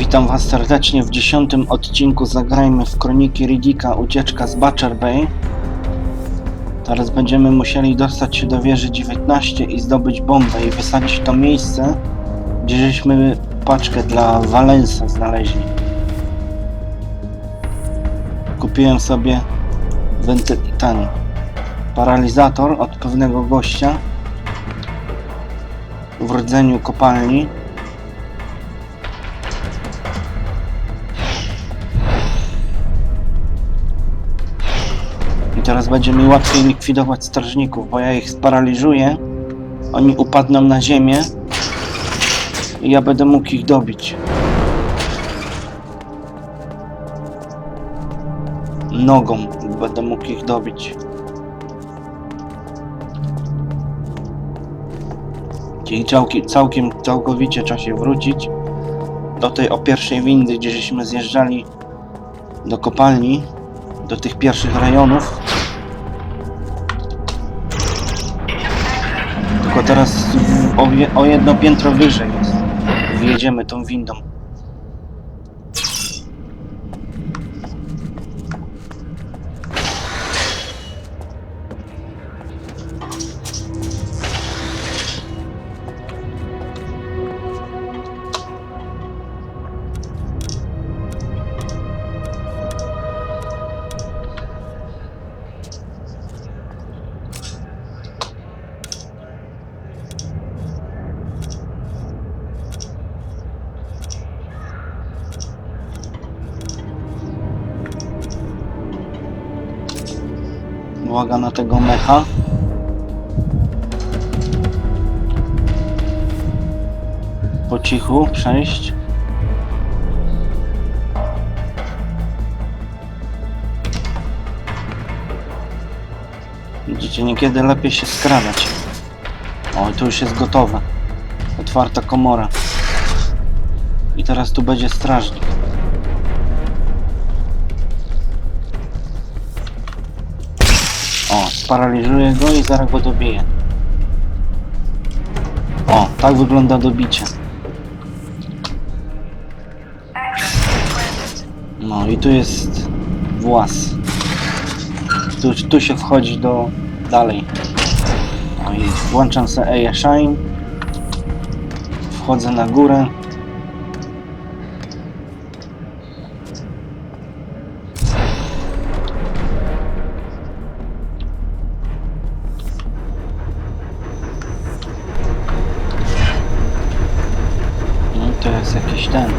Witam Was serdecznie w dziesiątym odcinku Zagrajmy w Kroniki Riddicka Ucieczka z Butcher Bay. Teraz będziemy musieli dostać się do wieży 19 i zdobyć bombę i wysadzić to miejsce, gdzie żeśmy paczkę dla Valensa znaleźli. Kupiłem sobie wenty- ten paralizator od pewnego gościa w rdzeniu kopalni. Teraz będzie mi łatwiej likwidować strażników, bo ja ich sparaliżuję, oni upadną na ziemię i ja będę mógł ich dobić. Nogą będę mógł ich dobić. Czyli całkiem, całkiem, całkowicie trzeba się wrócić do tej o pierwszej windy, gdzie żeśmy zjeżdżali do kopalni, do tych pierwszych rejonów. Tylko teraz o, o jedno piętro wyżej jest. Wjedziemy tą windą. Uwaga na tego mecha. Po cichu przejść. Widzicie, niekiedy lepiej się skradać. O, tu już jest gotowe. Otwarta komora. I teraz tu będzie strażnik. Sparaliżuję go i zaraz go dobiję. O, tak wygląda dobicie. No i tu jest włas. Tu, tu się wchodzi do dalej. No i włączam sobie Eje Shine. Wchodzę na górę. To jest jakiś ten.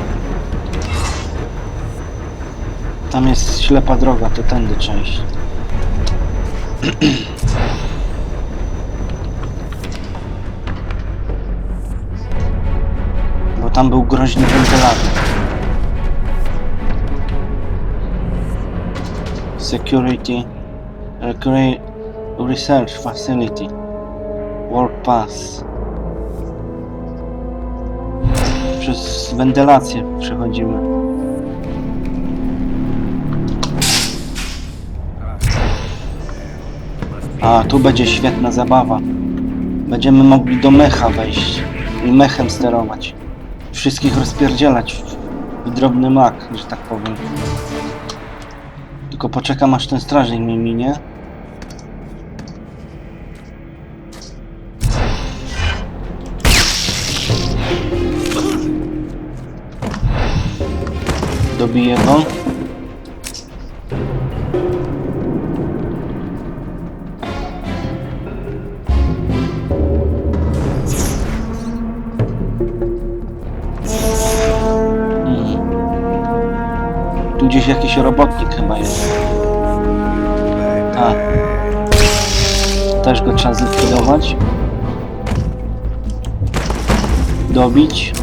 Tam jest ślepa droga, to tędy część. Bo tam był groźny wentylator. Security Recre- Research Facility Work Pass Przez wentylację przechodzimy. A, tu będzie świetna zabawa. Będziemy mogli do mecha wejść i mechem sterować. Wszystkich rozpierdzielać w, drobny mak, że tak powiem. Tylko poczekam aż ten strażnik mi minie. Dobiję go. Tu gdzieś jakiś robotnik chyba jest. A. Też go trzeba zlikwidować. Dobić.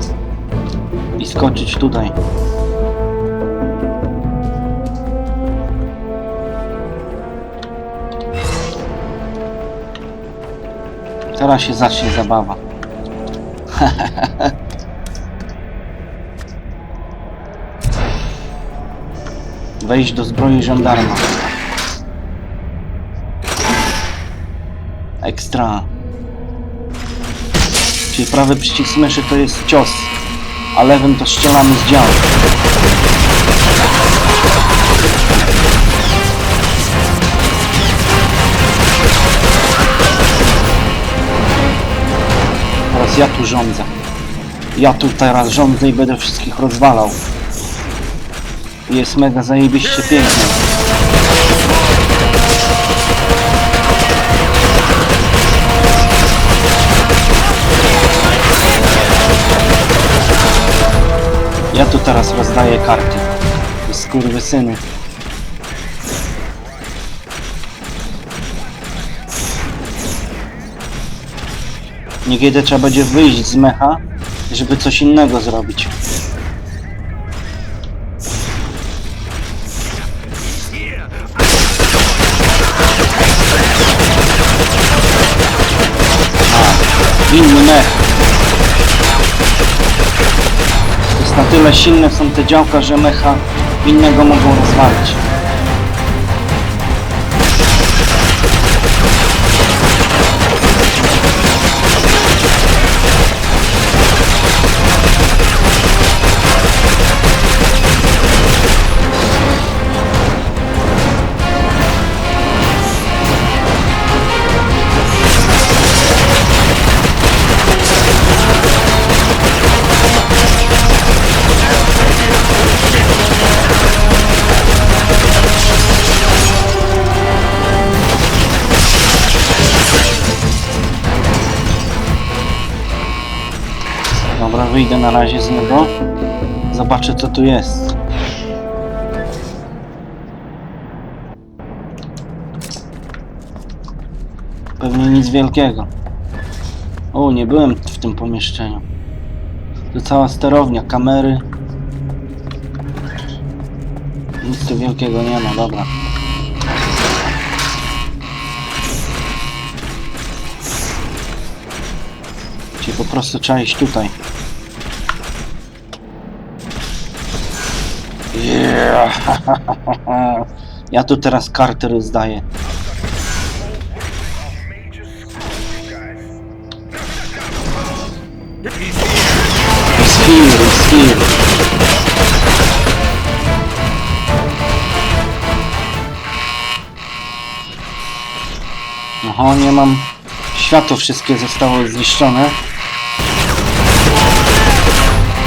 I skoczyć tutaj. Teraz się zacznie zabawa. Wejść do zbroi żandarma. Ekstra. Czyli prawy przycisk myszy to jest cios, a lewym to strzelamy z działu. Ja tu rządzę. Ja tu teraz rządzę i będę wszystkich rozwalał. Jest mega zajebiście pięknie. Ja tu teraz rozdaję karty. Skurwysyny. Niekiedy trzeba będzie wyjść z mecha, żeby coś innego zrobić. A, inny mech. Jest na tyle silne są te działka, że mecha innego mogą rozwalić. Wyjdę na razie z niego. Zobaczę co tu jest. Pewnie nic wielkiego. O, nie byłem w tym pomieszczeniu. To cała sterownia, kamery. Nic tu wielkiego nie ma, dobra. Czyli po prostu trzeba iść tutaj. Ja tu teraz karty rozdaję. Jest heal. Oho, nie mam... Światło wszystkie zostało zniszczone.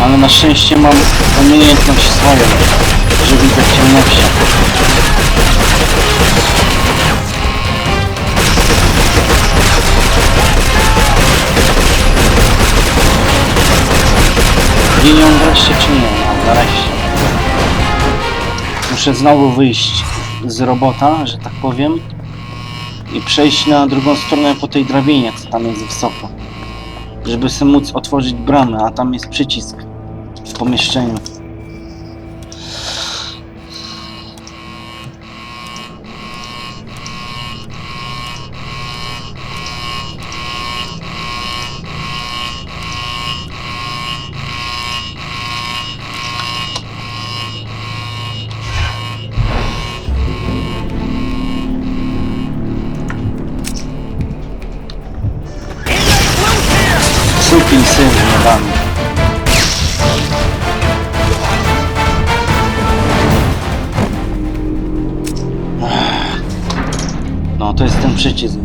Ale na szczęście mam umiejętność swoją, że widzę w ciemności. Ginią wreszcie czy nie? No, nareszcie. Muszę znowu wyjść z robota, że tak powiem i przejść na drugą stronę po tej drabinie, co tam jest wysoko. Żeby sobie móc otworzyć bramę, a tam jest przycisk w pomieszczeniu.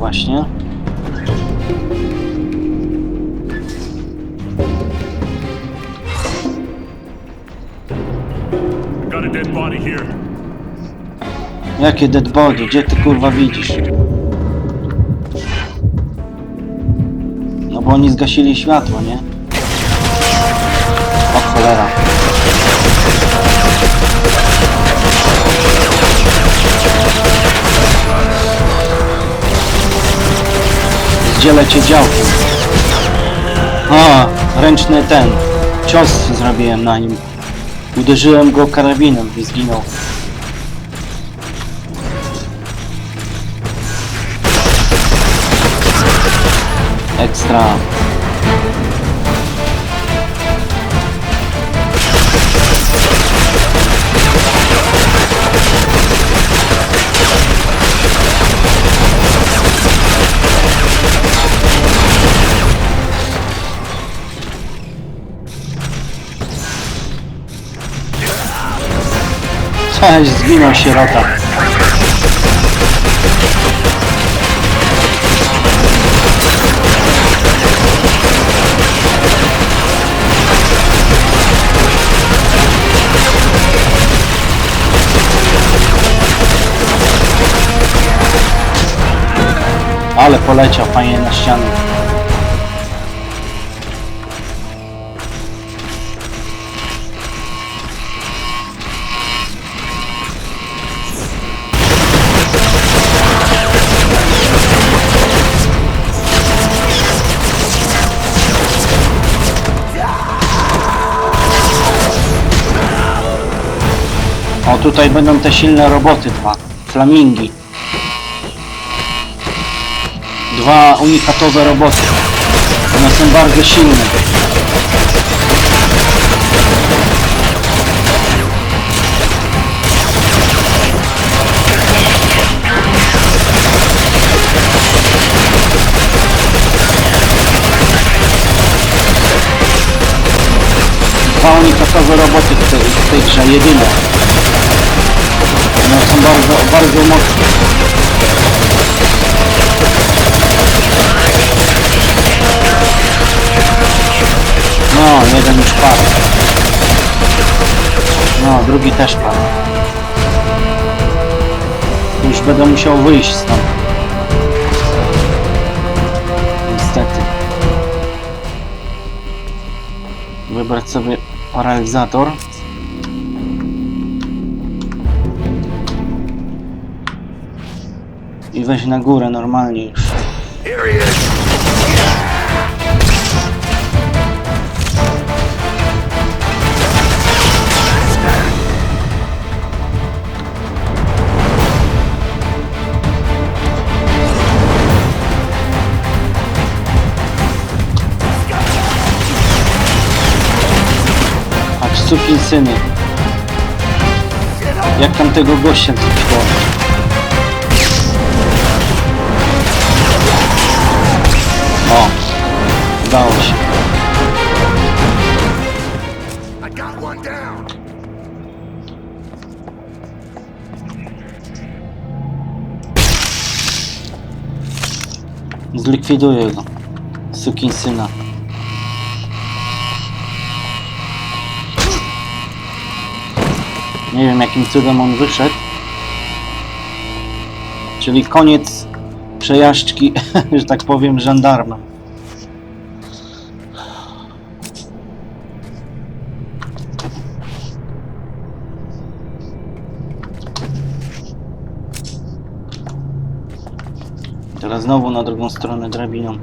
Właśnie. Jakie dead body? Gdzie ty kurwa widzisz? No bo oni zgasili światło, nie? Zdzielę cię działkiem. A, ręczny ten. Cios zrobiłem na nim. Uderzyłem go karabinem i zginął. Ekstra. Zginął sierota. Ale poleciał fajnie na ścianę. O, tutaj będą te silne roboty dwa. Flamingi. Dwa unikatowe roboty. One są bardzo silne. Dwa unikatowe roboty w tej, w tej grze, jedyne. One są bardzo, bardzo mocne. No, jeden już padł. No, drugi też padł. Już będę musiał wyjść stąd. Niestety. Wybrać sobie paralizator. I wejść na górę normalnie już. Sukin syny. Jak tam tego gościa zniszczyło? O, udało się. Zlikwiduję go. Sukin syna. Nie wiem jakim cudem on wyszedł. Czyli koniec przejażdżki, że tak powiem, żandarma. Teraz znowu na drugą stronę drabiną.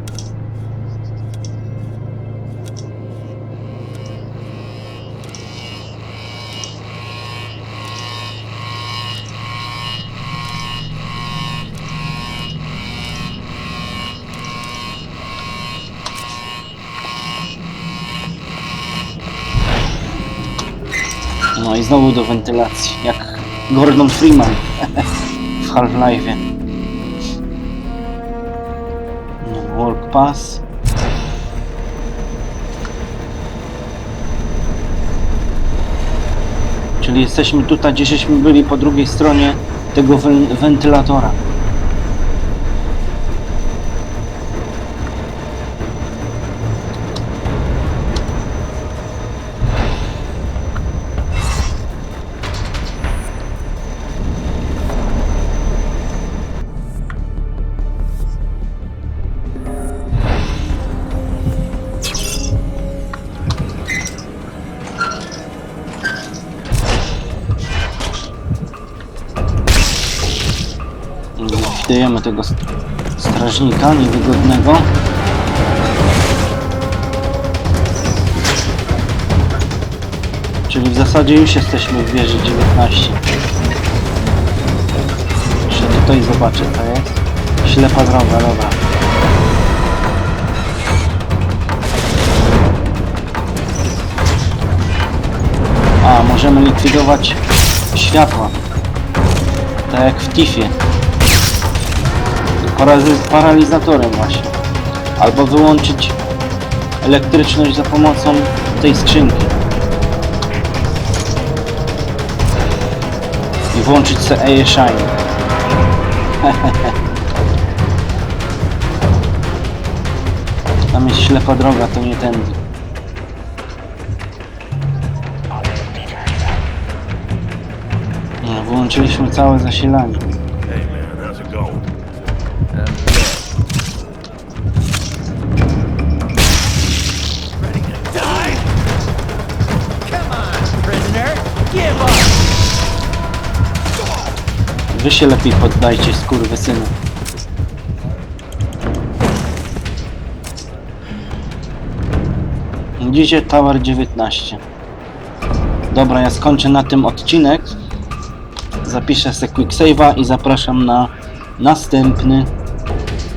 No i znowu do wentylacji, jak Gordon Freeman w Half-Life'ie. No, Walk Pass. Czyli jesteśmy tutaj, gdzie żeśmy byli po drugiej stronie tego wen- wentylatora. Likwidujemy tego st- strażnika niewygodnego. Czyli w zasadzie już jesteśmy w wieży 19. Jeszcze tutaj zobaczę, to jest. Ślepa droga, dobra. A, możemy likwidować światła. Tak jak w Tifie. Parazy- paralizatorem właśnie. Albo wyłączyć elektryczność za pomocą tej skrzynki. włączyć sobie Air Shine. Tam jest ślepa droga, to nie tędy. No, włączyliśmy całe zasilanie. Wy się lepiej poddajcie, skurwysyny. Widzicie Tower 19. Dobra, ja skończę na tym odcinek. Zapiszę sobie quick save'a i zapraszam na następny.